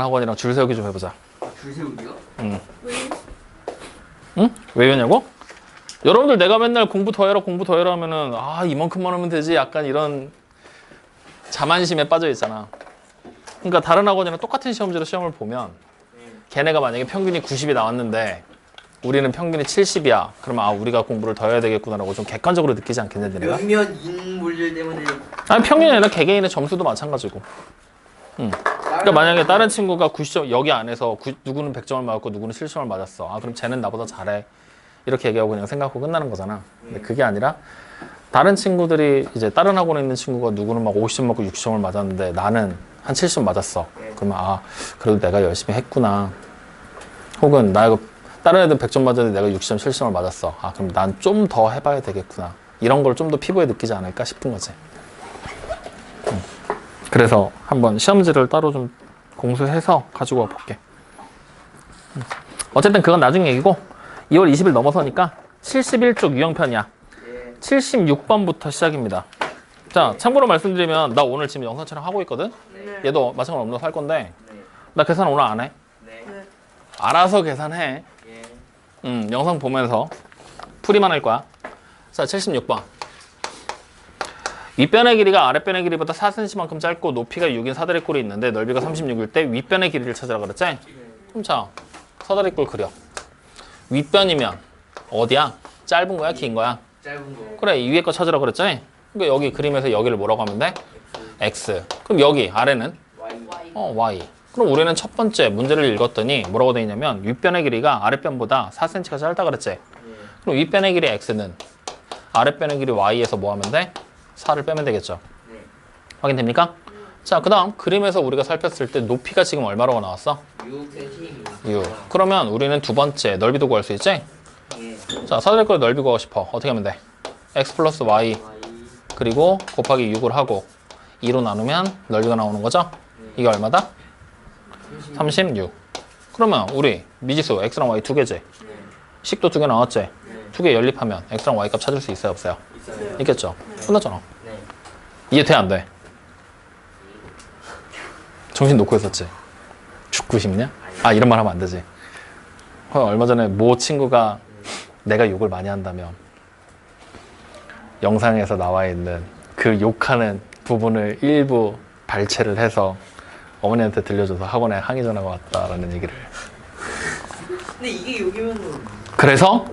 학원이랑 줄 세우기 좀 해보자. 줄 세우기요? 응. 왜? 응? 왜 이러냐고? 여러분들 내가 맨날 공부 더 해라 공부 더 해라 하면은 아 이만큼만 하면 되지 약간 이런 자만심에 빠져 있잖아. 그러니까 다른 학원이랑 똑같은 시험지로 시험을 보면 걔네가 만약에 평균이 90이 나왔는데 우리는 평균이 70이야. 그러면 아 우리가 공부를 더 해야 되겠구나라고 좀 객관적으로 느끼지 않겠냐 내가? 몇몇 인물들 때문에 아니 평균이 아니라 개개인의 점수도 마찬가지고. 그러니까 만약에 다른 친구가 90점 여기 안에서 구- 누구는 100점을 맞았고 누구는 70점을 맞았어. 아 그럼 쟤는 나보다 잘해. 이렇게 얘기하고 그냥 생각하고 끝나는 거잖아. 근데 그게 아니라 다른 친구들이 이제 다른 학원에 있는 친구가 누구는 막 50점 맞고 60점을 맞았는데 나는 한 70점 맞았어. 그러면 아 그래도 내가 열심히 했구나. 혹은 나 이거 다른 애들 100점 맞았는데 내가 60점 70점을 맞았어. 아 그럼 난 좀 더 해봐야 되겠구나. 이런 걸 좀 더 피부에 느끼지 않을까 싶은 거지. 그래서 한번 시험지를 따로 좀 공수해서 가지고 와 볼게. 음. 어쨌든 그건 나중 얘기고 2월 20일 넘어서니까 71쪽 유형편이야. 예. 76번부터 시작입니다. 자, 참고로 말씀드리면 나 오늘 지금 영상 촬영하고 있거든. 네. 얘도 마찬가지로 업로드 할 건데 네. 나 계산 오늘 안 해. 네. 네. 알아서 계산해. 예. 음, 영상 보면서 풀이만 할 거야. 자, 76번. 윗변의 길이가 아랫변의 길이보다 4cm만큼 짧고 높이가 6인 사다리꼴이 있는데 넓이가 36일 때 윗변의 길이를 찾으라 그랬지? 그럼 자, 사다리꼴 그려. 윗변이면 어디야? 짧은 거야? 긴 거야? 짧은 거. 그래, 이 위에 거 찾으라 그랬지? 그러니까 여기 그림에서 여기를 뭐라고 하면 돼? X. 그럼 여기 아래는? Y. Y. 어, Y. 그럼 우리는 첫 번째 문제를 읽었더니 뭐라고 돼 있냐면 윗변의 길이가 아랫변보다 4cm가 짧다 그랬지? 예. 그럼 윗변의 길이 x는 아랫변의 길이 y에서 뭐 하면 돼? 4를 빼면 되겠죠. 네. 확인됩니까? 자, 그 다음 그림에서 우리가 살폈을 때 높이가 지금 얼마로 나왔어? 6cm. 6. 그러면 우리는 두 번째 넓이도 구할 수 있지? 예. 자, 사다리꼴 넓이 구하고 싶어. 어떻게 하면 돼? x 플러스 y. 그리고 곱하기 6을 하고 2로 나누면 넓이가 나오는 거죠? 이게 얼마다? 36. 그러면 우리 미지수 x랑 y 두 개지? 네. 식도 두 개 나왔지? 네. 두개 연립하면 x랑 y 값 찾을 수 있어요 없어요? 있겠죠? 끝났잖아. 네. 이해 돼, 안 돼? 정신 놓고 있었지? 죽고 싶냐? 아, 이런 말 하면 안 되지. 어, 얼마 전에 모 친구가 내가 욕을 많이 한다며 영상에서 나와 있는 그 욕하는 부분을 일부 발췌를 해서 어머니한테 들려줘서 학원에 항의 전화가 왔다라는 얘기를. 근데 이게 여기면은 그래서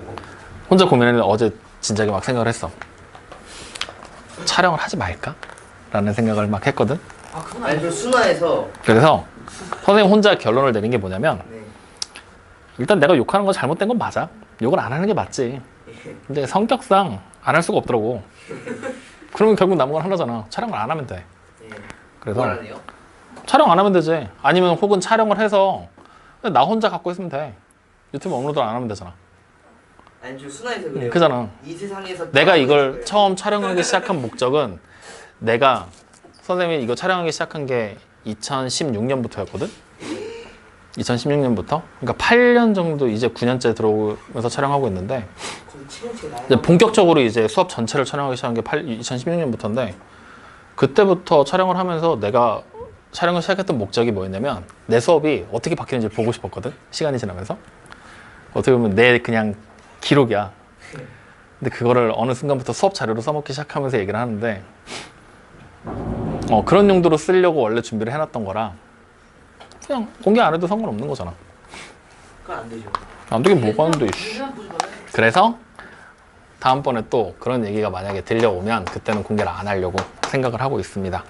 혼자 고민했는데 어제 진작에 막 생각을 했어. 촬영을 하지 말까? 라는 생각을 막 했거든. 아 그건 아니죠. 순화해서. 그래서 선생님 혼자 결론을 내린 게 뭐냐면 네. 일단 내가 욕하는 건 잘못된 건 맞아. 욕을 안 하는 게 맞지. 예. 근데 성격상 안 할 수가 없더라고. 그러면 결국 남은 건 하나잖아. 촬영을 안 하면 돼. 예. 그래서? 촬영 안 하면 되지. 아니면 혹은 촬영을 해서 나 혼자 갖고 있으면 돼. 유튜브 업로드 안 하면 되잖아. 아니 저 순화해서 그래요. 그잖아. 이 세상에서 내가 다 이걸. 처음 촬영하기 시작한 목적은 내가 선생님이 이거 촬영하기 시작한 게 2016년부터였거든? 2016년부터? 그러니까 8년 정도 이제 9년째 들어오면서 촬영하고 있는데 거의 7년째 나요. 이제 본격적으로 이제 수업 전체를 촬영하기 시작한 게 8, 2016년부터인데 그때부터 촬영을 하면서 내가 촬영을 시작했던 목적이 뭐였냐면 내 수업이 어떻게 바뀌는지 보고 싶었거든? 시간이 지나면서 어떻게 보면 내 그냥 기록이야 근데 그거를 어느 순간부터 수업 자료로 써먹기 시작하면서 얘기를 하는데 어, 그런 용도로 쓰려고 원래 준비를 해놨던 거라 그냥 공개 안 해도 상관없는 거잖아 안 되죠. 안 되게 뭐가 하는데 이씨. 그래서 다음번에 또 그런 얘기가 만약에 들려오면 그때는 공개를 안 하려고 생각을 하고 있습니다.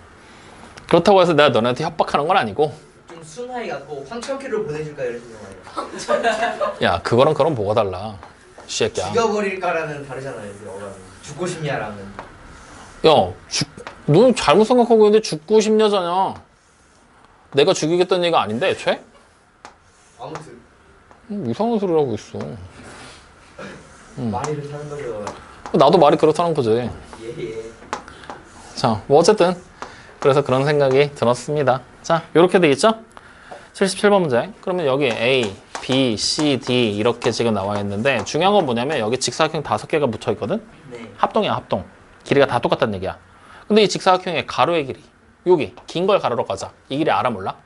그렇다고 해서 내가 너네한테 협박하는 건 아니고 좀 순화해 갖고 황천길로 보내줄까 이런 생각이에요. 야 그거랑 그런 뭐가 달라 쥐 새끼야 죽여버릴까라는 다르잖아요. 그 어감이. 죽고 싶냐라는. 야너 잘못 생각하고 있는데 죽고 싶냐잖아 내가 죽이겠다는 얘기가 아닌데 애초에? 아무튼 음, 이상한 소리를 하고 있어 음. 말이를 사는 거죠. 나도 말이 그렇다는 거지 예 예. 자, 뭐 어쨌든 그래서 그런 생각이 들었습니다. 자, 이렇게 되겠죠? 77번 문제. 그러면 여기 A, B, C, D 이렇게 지금 나와 있는데 중요한 건 뭐냐면 여기 직사각형 다섯 개가 붙어 있거든. 네. 합동이야, 합동. 길이가 다 똑같다는 얘기야. 근데 이 직사각형의 가로의 길이 여기 긴 걸 가로로 가자. 이 길이 알아 몰라?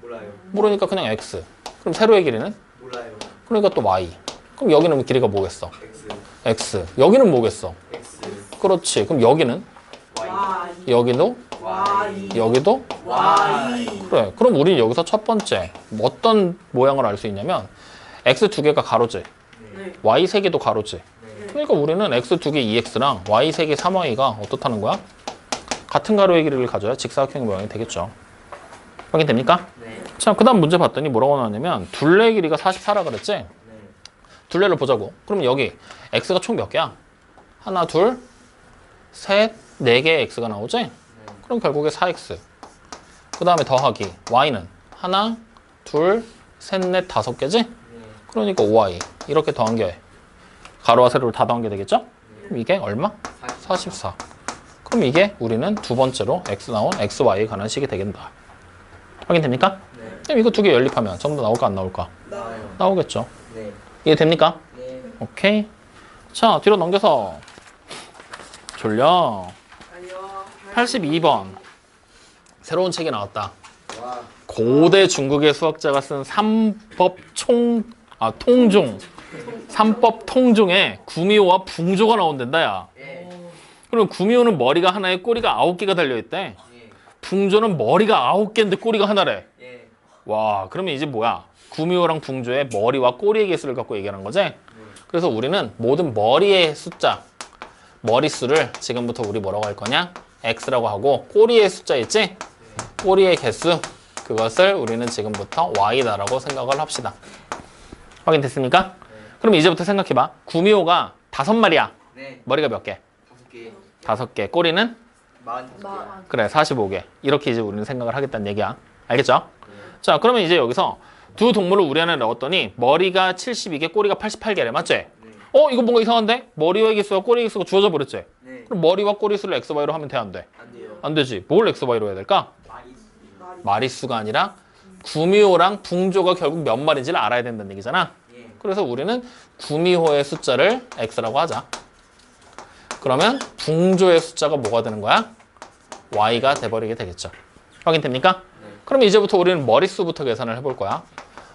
몰라요. 모르니까 그냥 x. 그럼 세로의 길이는? 몰라요. 그러니까 또 y. 그럼 여기는 길이가 뭐겠어? X, x. 여기는 뭐겠어? X, 그렇지. 그럼 여기는? Y, 여기도? 여기도? Y. 그래. 그럼 우리는 여기서 첫 번째 어떤 모양을 알 수 있냐면 x 두 개가 가로지. 네. y 세 개도 가로지. 네. 그러니까 우리는 x 두 개 2x랑 y 세 개 3y가 어떻다는 거야? 같은 가로의 길이를 가져야 직사각형 모양이 되겠죠. 확인됩니까? 네. 자, 그 다음 문제 봤더니 뭐라고 나왔냐면 둘레의 길이가 44라 그랬지? 네. 둘레를 보자고. 그럼 여기 x가 총 몇 개야? 하나, 둘, 셋, 네 개의 x가 나오지? 그럼 결국에 4x. 그 다음에 더하기 y는 하나, 둘, 셋, 넷, 다섯 개지? 네. 그러니까 5y. 이렇게 더한 게 가로와 세로를 다 더한 게 되겠죠? 그럼 이게 얼마? 44. 그럼 이게 우리는 두 번째로 x 나온 xy에 관한 식이 되겠다. 확인됩니까? 네. 그럼 이거 두 개 연립하면 전부 다 나올까 안 나올까? 나와요. 나오겠죠. 네. 이해됩니까? 네. 오케이. 자, 뒤로 넘겨서 졸려. 아니요. 82번. 새로운 책이 나왔다. 와. 고대 중국의 수학자가 쓴 삼법 총, 아, 통종. 삼법 통종에 구미호와 붕조가 나온단다, 야. 예. 그럼 구미호는 머리가 하나에 꼬리가 아홉 개가 달려있대. 예. 붕조는 머리가 아홉 개인데 꼬리가 하나래. 예. 와, 그러면 이제 뭐야? 구미호랑 붕조의 머리와 꼬리의 개수를 갖고 얘기하는 거지? 그래서 우리는 모든 머리의 숫자, 머리수를 지금부터 우리 뭐라고 할 거냐? X라고 하고 꼬리의 숫자 있지? 꼬리의 개수, 그것을 우리는 지금부터 y다라고 생각을 합시다. 확인됐습니까? 그럼 이제부터 생각해봐. 구미호가 다섯 마리야. 네. 머리가 몇 개? 다섯 개. 다섯 개. 꼬리는? 마흔. 마. 그래, 45개. 이렇게 이제 우리는 생각을 하겠다는 얘기야. 알겠죠? 자, 그러면 이제 여기서 두 동물을 우리 안에 넣었더니 머리가 72개, 꼬리가 88개래. 맞지? 네. 어, 이거 뭔가 이상한데? 머리와 개수와 꼬리 개수가 주어져 버렸지? 네. 그럼 머리와 꼬리 수를 x, y로 하면 돼, 안 돼? 안 돼요. 안 되지. 뭘 x, y로 해야 될까? 마리수가 아니라 구미호랑 붕조가 결국 몇 마리인지를 알아야 된다는 얘기잖아. 예. 그래서 우리는 구미호의 숫자를 x라고 하자. 그러면 붕조의 숫자가 뭐가 되는 거야? y가 돼버리게 되겠죠. 확인됩니까? 네. 그럼 이제부터 우리는 머릿수부터 계산을 해볼 거야.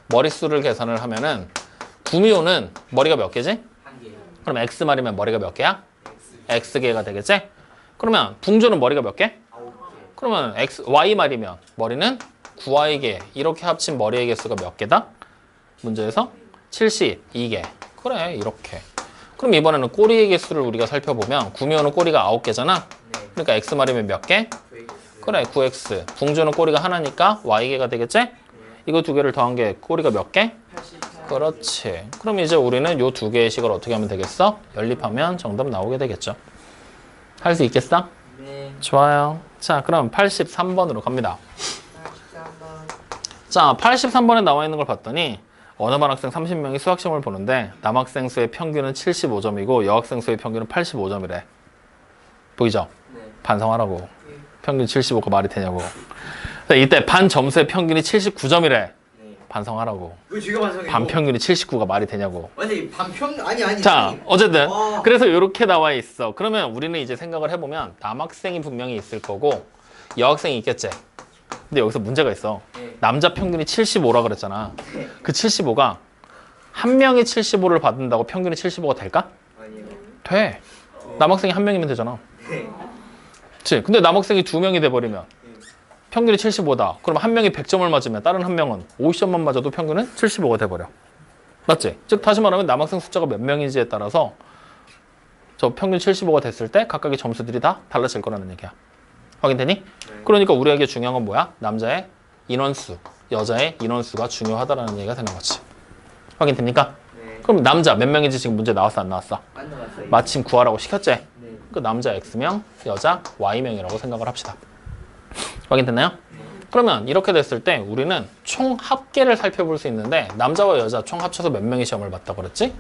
머릿수를 계산을 하면은 구미호는 머리가 몇 개지? 한 개. 그럼 x 말이면 머리가 몇 개야? X. x 개가 되겠지? 그러면 붕조는 머리가 몇 개? 그러면 x y 말이면 머리는 9y개 이렇게 합친 머리의 개수가 몇 개다? 문제에서 72개. 그래 이렇게. 그럼 이번에는 꼬리의 개수를 우리가 살펴보면 구미호는 꼬리가 9개잖아. 네. 그러니까 x 말이면 몇 개? 그래 9x. 붕조는 꼬리가 하나니까 y개가 되겠지? 이거 두 개를 더한 게 꼬리가 몇 개? 84. 그렇지. 그럼 이제 우리는 요 두 개의 식을 어떻게 하면 되겠어? 연립하면 정답 나오게 되겠죠. 할 수 있겠어? 네. 좋아요. 자, 그럼 83번으로 갑니다. 83번. 자, 83번에 나와 있는 걸 봤더니 어느 반 학생 30명이 수학 시험을 보는데 남학생 수의 평균은 75점이고 여학생 수의 평균은 85점이래. 보이죠? 네. 반성하라고. 평균 75가 말이 되냐고. 자, 이때 반 점수의 평균이 79점이래. 네. 반성하라고. 그 주요 반성이고. 반 평균이 79가 말이 되냐고. 아니 반평 아니 아니. 자. 어쨌든 와. 그래서 이렇게 나와 있어. 그러면 우리는 이제 생각을 해보면 남학생이 분명히 있을 거고 여학생이 있겠지. 근데 여기서 문제가 있어. 네. 남자 평균이 75라 그랬잖아. 그 75가 한 명이 75를 받는다고 평균이 75가 될까? 아니요. 돼. 남학생이 한 명이면 되잖아. 네. 그치? 근데 남학생이 두 명이 돼버리면 평균이 75다. 그럼 한 명이 100점을 맞으면 다른 한 명은 50점만 맞아도 평균은 75가 돼버려. 맞지? 즉 다시 말하면 남학생 숫자가 몇 명인지에 따라서 저 평균 75가 됐을 때 각각의 점수들이 다 달라질 거라는 얘기야. 확인되니? 그러니까 우리에게 중요한 건 뭐야? 남자의 인원수, 여자의 인원수가 중요하다라는 얘기가 되는 거지. 확인됩니까? 네. 그럼 남자 몇 명인지 지금 문제 나왔어 안 나왔어? 안 나왔어요. 마침 구하라고 시켰지? 네. 그 남자 X명, 여자 Y명이라고 생각을 합시다. 확인됐나요? 그러면 이렇게 됐을 때 우리는 총 합계를 살펴볼 수 있는데 남자와 여자 총 합쳐서 몇 명이 시험을 봤다고 그랬지?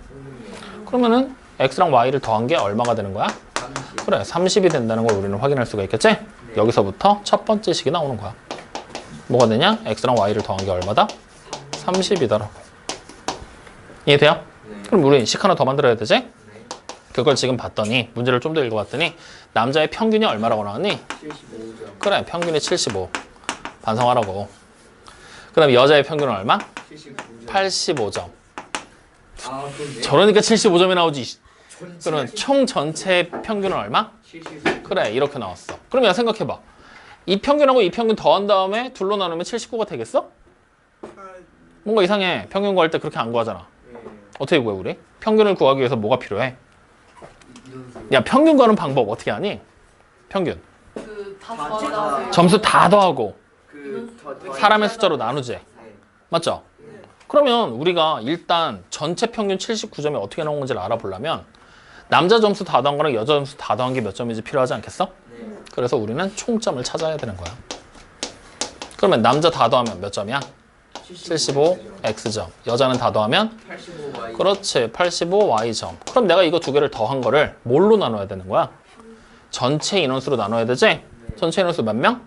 그러면은 X랑 Y를 더한 게 얼마가 되는 거야? 30. 그래 30이 된다는 걸 우리는 확인할 수가 있겠지? 여기서부터 첫 번째 식이 나오는 거야. 뭐가 되냐? X랑 Y를 더한 게 얼마다? 30이다라고. 이해돼요? 네. 그럼 우리 식 하나 더 만들어야 되지? 네. 그걸 지금 봤더니 문제를 좀 더 읽어봤더니 남자의 평균이 얼마라고 나왔니? 75점. 그래 평균이 75 반성하라고 그다음 여자의 평균은 얼마? 79점. 85점. 아. 저러니까 75점이 나오지. 그러면 총 전체 평균은 얼마? 79. 그래 이렇게 나왔어. 그러면 생각해봐. 이 평균하고 이 평균 더한 다음에 둘로 나누면 79가 되겠어? 뭔가 이상해. 평균 구할 때 그렇게 안 구하잖아. 예. 어떻게 구해 우리? 평균을 구하기 위해서 뭐가 필요해? 야 평균 구하는 방법 어떻게 하니? 평균. 그다 점수 다 더하고. 사람의 숫자로 나누지. 네. 맞죠? 그러면 우리가 일단 전체 평균 79점이 어떻게 나온 건지를 알아보려면 남자 점수 다 더한 거랑 여자 점수 다 더한 게 몇 점인지 필요하지 않겠어? 네. 그래서 우리는 총점을 찾아야 되는 거야. 그러면 남자 다 더하면 몇 점이야? 75 x점. 여자는 다 더하면 85 y. 그렇지 85 y점. 그럼 내가 이거 두 개를 더한 거를 뭘로 나눠야 되는 거야? 전체 인원수로 나눠야 되지? 전체 인원수 몇 명?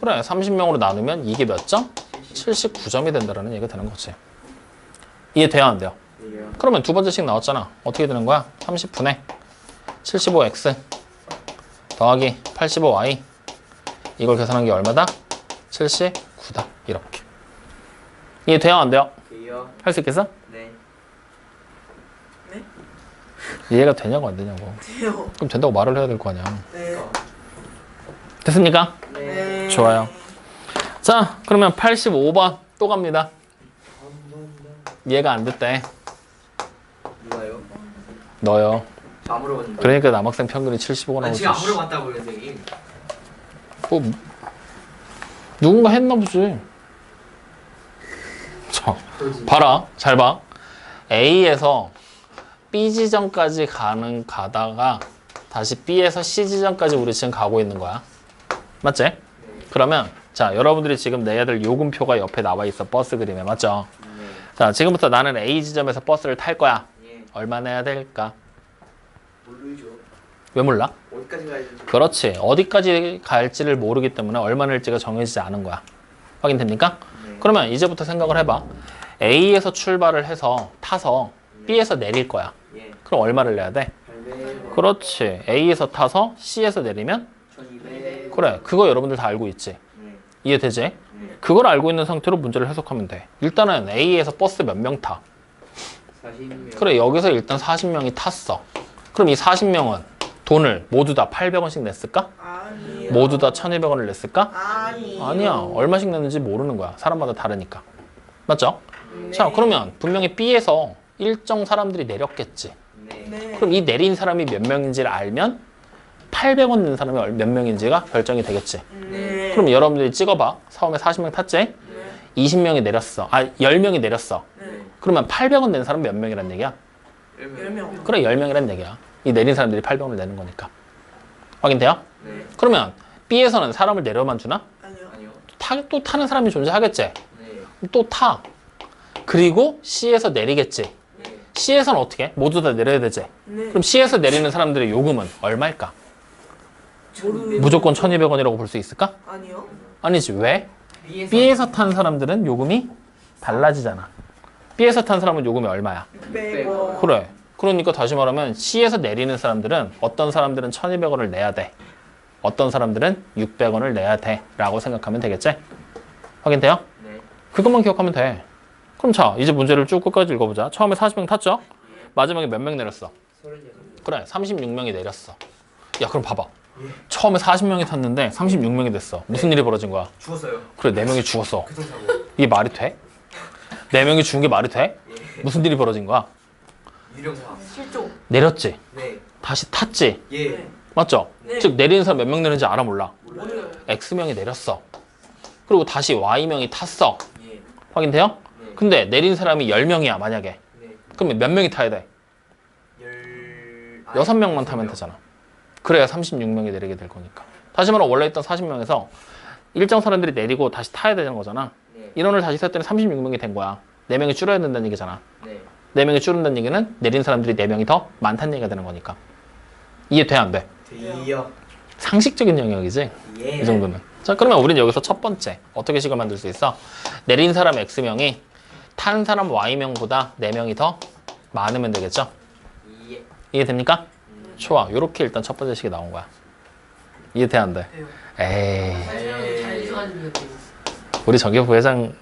그래 30명으로 나누면 이게 몇 점? 79점이 된다는 얘기가 되는 거지. 이해 돼야 안 돼요? 그러면 두 번째씩 나왔잖아. 어떻게 되는 거야? 30분의 75x 더하기 85y 이걸 계산한 게 얼마다? 79다. 이렇게. 이해돼야 안 돼요? 이게요. 할 수 있겠어? 네. 이해가 되냐고 안 되냐고. 돼요. 그럼 된다고 말을 해야 될 거 아니야. 네. 됐습니까? 네. 네. 좋아요. 자, 그러면 85번 또 갑니다. 이해가 안 됐대. 누가요? 너요. 안 물어봤는데. 그러니까 남학생 평균이 75가 아니 나오지. 제가 안 물어봤다고요 선생님. 뭐, 누군가 했나 보지. 자, 그러지. 봐라. 잘 봐. A에서 B 지점까지 가는 가다가 다시 B에서 C 지점까지 우리 지금 가고 있는 거야. 맞지? 그러면 자, 여러분들이 지금 내야 될 요금표가 옆에 나와 있어. 버스 그림에. 맞죠? 네. 자, 지금부터 나는 A 지점에서 버스를 탈 거야. 예. 얼마 내야 될까? 모르죠. 왜 몰라? 어디까지 가야 되지? 그렇지. 어디까지 갈지를 모르기 때문에 얼마 낼지가 정해지지 않은 거야. 확인됩니까? 네. 그러면 이제부터 생각을 해봐. A에서 출발을 해서 타서 B에서 내릴 거야. 예. 그럼 얼마를 내야 돼? 800. 그렇지. A에서 타서 C에서 내리면 1200. 그래. 그거 여러분들 다 알고 있지. 네. 이해되지? 네. 그걸 알고 있는 상태로 문제를 해석하면 돼. 일단은 A에서 버스 몇 명 타? 40명. 그래. 여기서 일단 40명이 탔어. 그럼 이 40명은 돈을 모두 다 800원씩 냈을까? 아니요. 모두 다 1200원을 냈을까? 아니요. 아니야. 얼마씩 냈는지 모르는 거야. 사람마다 다르니까. 맞죠? 네. 자, 그러면 분명히 B에서 일정 사람들이 내렸겠지. 네. 네. 그럼 이 내린 사람이 몇 명인지를 알면 800원 낸 사람이 얼- 몇 명인지가 결정이 되겠지. 네. 그럼 여러분들이 찍어봐. 처음에 40명 탔지? 네. 20명이 내렸어. 아, 10명이 내렸어. 네. 그러면 800원 낸 사람 몇 명이란 얘기야? 열 명. 그래, 10명이란 얘기야. 이 내린 사람들이 800원을 내는 거니까. 확인돼요? 네. 그러면 B에서는 사람을 내려만 주나? 아니요. 아니요. 타, 또 타는 사람이 존재하겠지? 네. 또 타. 그리고 C에서 내리겠지. 네. C에서는 어떻게? 해? 모두 다 내려야 되지. 네. 그럼 C에서 내리는 사람들의 요금은 얼마일까? 모르- 무조건 1200원이라고 볼 수 있을까? 아니요. 아니지. 왜? B에서 B에서 탄 사람들은 요금이 달라지잖아. B에서 탄 사람은 요금이 얼마야? 600원. 그래. 그러니까 다시 말하면 C에서 내리는 사람들은 어떤 사람들은 1200원을 내야 돼. 어떤 사람들은 600원을 내야 돼. 라고 생각하면 되겠지? 확인돼요? 네. 그것만 기억하면 돼. 그럼 자, 이제 문제를 쭉 끝까지 읽어보자. 처음에 40명 탔죠? 마지막에 몇 명 내렸어? 36. 그래, 36명이 내렸어. 야, 그럼 봐봐. 처음에 40명이 탔는데 36명이 됐어. 무슨 일이 벌어진 거야? 죽었어요. 그래, 4명이 죽었어. 이게 말이 돼? 4명이 죽은 게 말이 돼? 무슨 일이 벌어진 거야? 유령사. 실종. 내렸지. 네. 다시 탔지. 예. 네. 맞죠? 네. 즉, 내리는 사람 몇 명 내는지 알아 몰라? 몰라요. X명이 내렸어. 그리고 다시 Y명이 탔어. 예. 확인돼요? 네. 근데 내린 사람이 10명이야, 만약에. 네. 그러면 몇 명이 타야 돼? 열. 아, 여섯 명만 여섯 타면 명. 되잖아. 그래야 36명이 내리게 될 거니까. 다시 말하면 원래 있던 40명에서 일정 사람들이 내리고 다시 타야 되는 거잖아. 네. 인원을 다시 셌더니 36명이 된 거야. 4명이 줄어야 된다는 얘기잖아. 네. 4명이 줄는다는 얘기는 내린 사람들이 4명이 더 많다는 얘기가 되는 거니까. 이해 돼 안 돼? 대이요. 상식적인 영역이지. 예. 이 정도는. 자, 그러면 우리는 여기서 첫 번째 어떻게 식을 만들 수 있어? 내린 사람 X명이 탄 사람 Y명보다 4명이 더 많으면 되겠죠? 예. 이해됩니까? 좋아. 요렇게 일단 첫 번째 식이 나온 거야. 이해돼 안 돼? 에이. 일이었대요. 우리 정교 부회장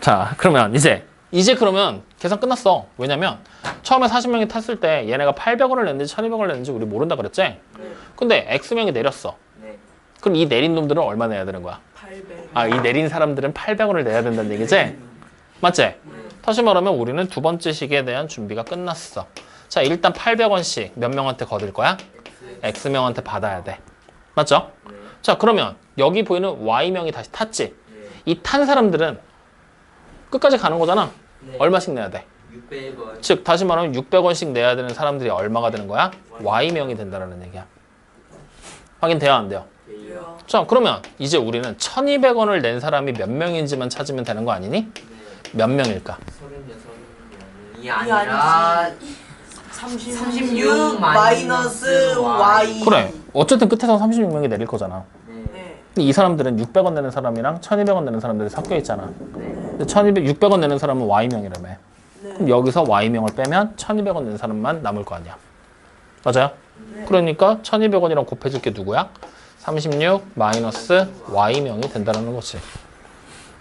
자, 그러면 이제 이제 그러면 계산 끝났어. 왜냐면 처음에 40명이 탔을 때 얘네가 800원을 냈는지 1200원을 냈는지 우리 모른다 그랬지? 네. 근데 X명이 내렸어. 네. 그럼 이 내린 놈들은 얼마 내야 되는 거야? 800. 아, 이 내린 사람들은 800원을 내야 된다는 얘기지? 맞지? 다시 말하면 우리는 두 번째 시기에 대한 준비가 끝났어. 자, 일단 800원씩 몇 명한테 거둘 거야? X명한테 받아야 돼. 맞죠? 네. 자, 그러면 여기 보이는 Y명이 다시 탔지? 네. 이탄 사람들은 끝까지 가는 거잖아. 네. 얼마씩 내야 돼? 600원. 즉, 다시 말하면 600원씩 내야 되는 사람들이 얼마가 되는 거야? Y명이 된다는 얘기야. 확인돼요, 안 돼요? 돼요. 자, 그러면 이제 우리는 1200원을 낸 사람이 몇 명인지만 찾으면 되는 거 아니니? 네. 몇 명일까? 36명이 이 아니라 아니지. 36, 36 마이너스 Y. 그래. 어쨌든 끝에서 36명이 내릴 거잖아. 네. 네. 근데 이 사람들은 600원 내는 사람이랑 1200원 내는 사람들이 섞여 있잖아. 네. 근데 1200, 600원 내는 사람은 Y명이라며. 네. 그럼 여기서 Y명을 빼면 1200원 내는 사람만 남을 거 아니야. 맞아요? 네. 그러니까 1200원이랑 곱해줄 게 누구야? 36 마이너스 Y명이 된다는 거지.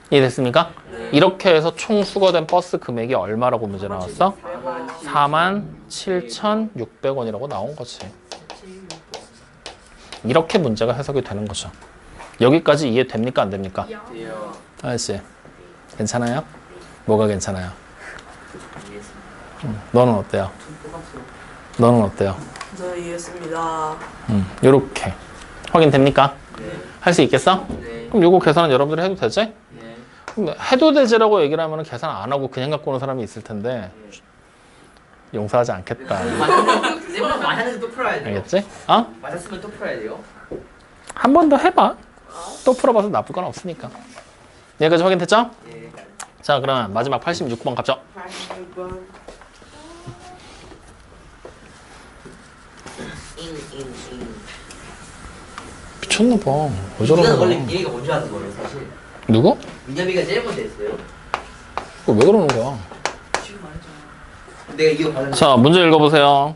이해됐습니까? 이렇게 해서 총 수거된 버스 금액이 얼마라고 문제 나왔어? 47,600원이라고 나온 거지. 이렇게 문제가 해석이 되는 거죠. 여기까지 이해됩니까? 안 됩니까? 아저씨, 괜찮아요? 뭐가 괜찮아요? 알겠습니다. 너는 어때요? 너는 어때요? 저 이해했습니다. 음, 요렇게. 확인됩니까? 네. 할 수 있겠어? 네. 그럼 요거 계산은 여러분들이 해도 되지? 네. 그럼 해도 되지라고 얘기를 하면 계산 안 하고 그냥 갖고 오는 사람이 있을 텐데 용서하지 않겠다. 맞았는데 또 풀어야 돼요. 알겠지? 어? 맞았으면 또 풀어야 돼요. 한 번 더 해봐. 또 풀어봐서 나쁠 건 없으니까. 여기까지 확인됐죠? 네. 자, 그러면 마지막 86번 갑죠. 86번. 잉잉잉. 미쳤나 봐. 왜 저러는 원래 거야? 민혁이가 먼저 하는 거예요, 사실. 누구? 민혁이가 제일 먼저 했어요. 왜 그러는 거야? 지금 말했잖아. 내가 이거 받았는데. 자, 문제 읽어보세요.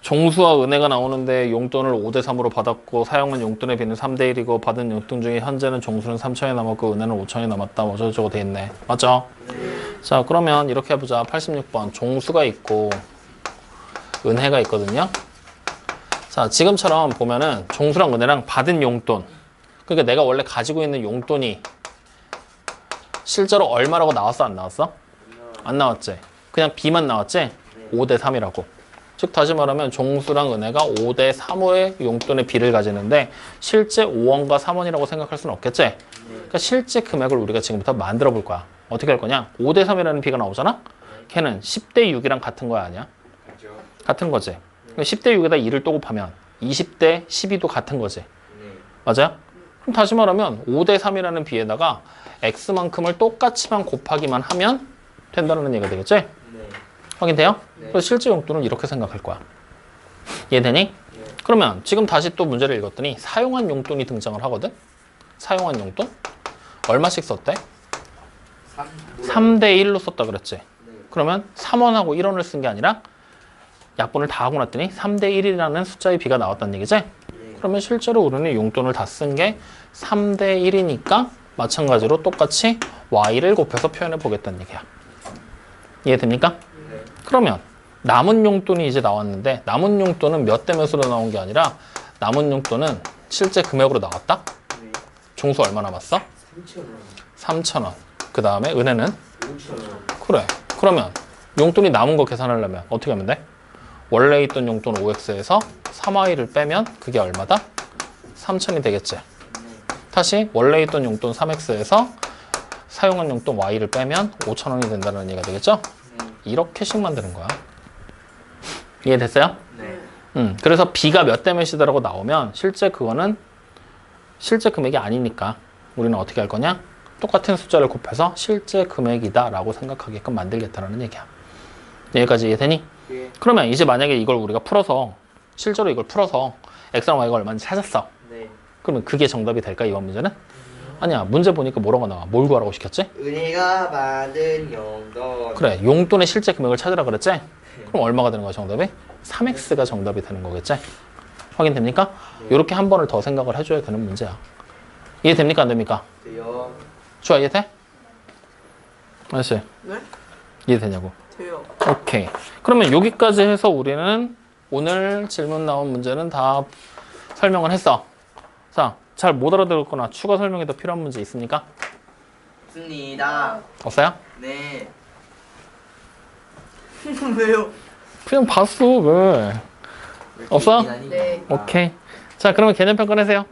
종수와 은혜가 나오는데 용돈을 5대 3으로 받았고 사용한 용돈의 비는 3대 1이고 받은 용돈 중에 현재는 종수는 3천이 남았고 은혜는 5천이 남았다. 뭐 어쩌고저쩌고 돼 있네. 맞죠? 자, 그러면 이렇게 해보자. 86번. 종수가 있고 은혜가 있거든요. 자, 지금처럼 보면은 종수랑 은혜랑 받은 용돈. 그러니까 내가 원래 가지고 있는 용돈이 실제로 얼마라고 나왔어? 안 나왔어? 안 나왔지? 그냥 B만 나왔지? 5대 3이라고. 즉 다시 말하면 종수랑 은혜가 5대 3호의 용돈의 B를 가지는데 실제 5원과 3원이라고 생각할 수는 없겠지? 그러니까 실제 금액을 우리가 지금부터 만들어 볼 거야. 어떻게 할 거냐? 5대 3이라는 B가 나오잖아? 걔는 10대 6이랑 같은 거야, 아니야? 그죠. 같은 거지. 그러니까 10대 6에다 2를 또 곱하면 20대 12도 같은 거지. 네. 맞아요? 그럼 다시 말하면 5대 3이라는 B에다가 X만큼을 똑같이만 곱하기만 하면 된다는 얘기가 되겠지? 네. 확인돼요? 네. 그래서 실제 용돈은 이렇게 생각할 거야. 이해되니? 그러면 지금 다시 또 문제를 읽었더니 사용한 용돈이 등장을 하거든? 사용한 용돈? 얼마씩 썼대? 3. 3대 1로 썼다 그랬지? 네. 그러면 3원하고 1원을 쓴 게 아니라 약분을 다 하고 났더니 3대 1이라는 숫자의 비가 나왔다는 얘기지? 네. 그러면 실제로 우리는 용돈을 다 쓴 게 3대 1이니까 마찬가지로 똑같이 y를 곱해서 표현해 보겠다는 얘기야. 이해됩니까? 네. 그러면 남은 용돈이 이제 나왔는데 남은 용돈은 몇 대 몇으로 나온 게 아니라 남은 용돈은 실제 금액으로 나왔다? 네. 종수 얼마 남았어? 3,000원. 3,000원. 그 다음에 은혜는? 5,000원. 그래. 그러면 용돈이 남은 거 계산하려면 어떻게 하면 돼? 원래 있던 용돈 5x에서 3y를 빼면 그게 얼마다? 3,000이 되겠지. 다시 원래 있던 용돈 3x에서 사용한 용돈 y를 빼면 5,000원이 된다는 얘기가 되겠죠? 네. 이렇게씩 만드는 거야. 이해됐어요? 네. 음, 그래서 B가 몇 대 몇이다라고 나오면 실제 그거는 실제 금액이 아니니까 우리는 어떻게 할 거냐? 똑같은 숫자를 곱해서 실제 금액이다라고 생각하게끔 만들겠다는 얘기야. 여기까지 이해되니? 예. 그러면 이제 만약에 이걸 우리가 풀어서 실제로 이걸 풀어서 x랑 y가 얼마인지 찾았어. 네. 그러면 그게 정답이 될까 이번 문제는? 아니야 문제 보니까 뭐라고 나와? 뭘 구하라고 시켰지? 은혜가 받은 용돈. 그래 용돈의 실제 금액을 찾으라 그랬지? 그럼 얼마가 되는 거야 정답이? 3x가 정답이 되는 거겠지? 확인됩니까? 이렇게 한 번을 더 생각을 해줘야 되는 문제야. 이해됩니까 안 됩니까? 돼요. 좋아 이해돼? 아저씨 네? 이해되냐고 돼요. 오케이 그러면 여기까지 해서 우리는 오늘 질문 나온 문제는 다 설명을 했어 자 잘 못 알아들었거나 추가 설명이 더 필요한 문제 있습니까? 있습니다. 없어요? 네. 왜요? 그냥 봤어 왜 없어? 네. 오케이 자 그러면 개념편 꺼내세요